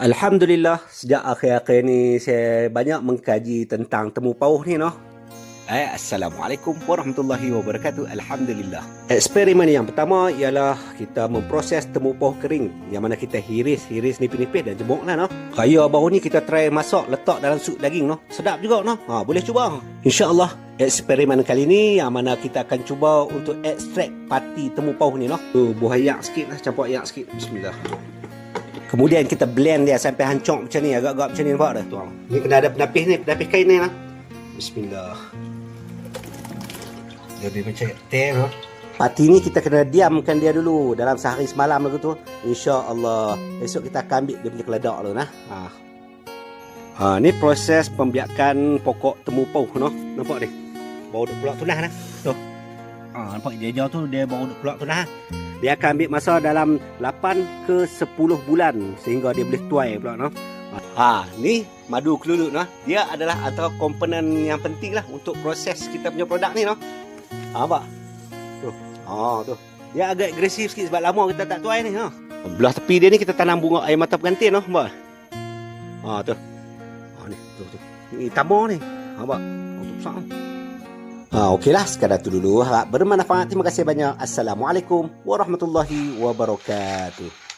Alhamdulillah sejak akhir-akhir ni saya banyak mengkaji tentang temu pauh ni noh. Eh, Assalamualaikum warahmatullahi wabarakatuh. Alhamdulillah. Eksperimen yang pertama ialah kita memproses temu pauh kering yang mana kita hiris, hiris nipis-nipis dan jemuk lah noh. Kaya baru ni kita try masak letak dalam sup daging noh. Sedap juga noh. Ha, boleh cuba. InsyaAllah eksperimen kali ni yang mana kita akan cuba untuk ekstrak pati temu pauh ni noh. Tu buah ayak sikit lah, campur ayak sikit. Bismillah. Kemudian kita blend dia sampai hancur macam ni, agak-agak macam ni nampak dah tuang. Ni kena ada penapis ni, penapis kain ni lah. Bismillah. Lebih macam teh lah. Pati ni kita kena diamkan dia dulu dalam sehari semalam lagu tu. Insya-Allah. Esok kita akan ambil dia punya keledak dulu nah. Ha. Ha, ni proses pembiakan pokok temu pauh noh. Nampak ni? Bau duk pulak tunah nah. Tu. Ha, nampak dia jauh tu dia bau duk pulak tunah. Dia akan ambil masa dalam 8 ke 10 bulan sehingga dia boleh tuai pula no. Ha, ni madu kelulu no. Dia adalah antara komponen yang penting lah untuk proses kita punya produk ni no. Ha, nampak? Tu. Ha, tu. Dia agak agresif sikit sebab lama kita tak tuai ni ha. Belah tepi dia ni kita tanam bunga air mata pengantin no, nampak? Ha, tu. Ha, ni, tu tu. Ni tambah ni. Ha, nampak? Oh, tu besar. Ha, Okeylah, sekadar tu dulu. Harap bermanfaat. Terima kasih banyak. Assalamualaikum warahmatullahi wabarakatuh.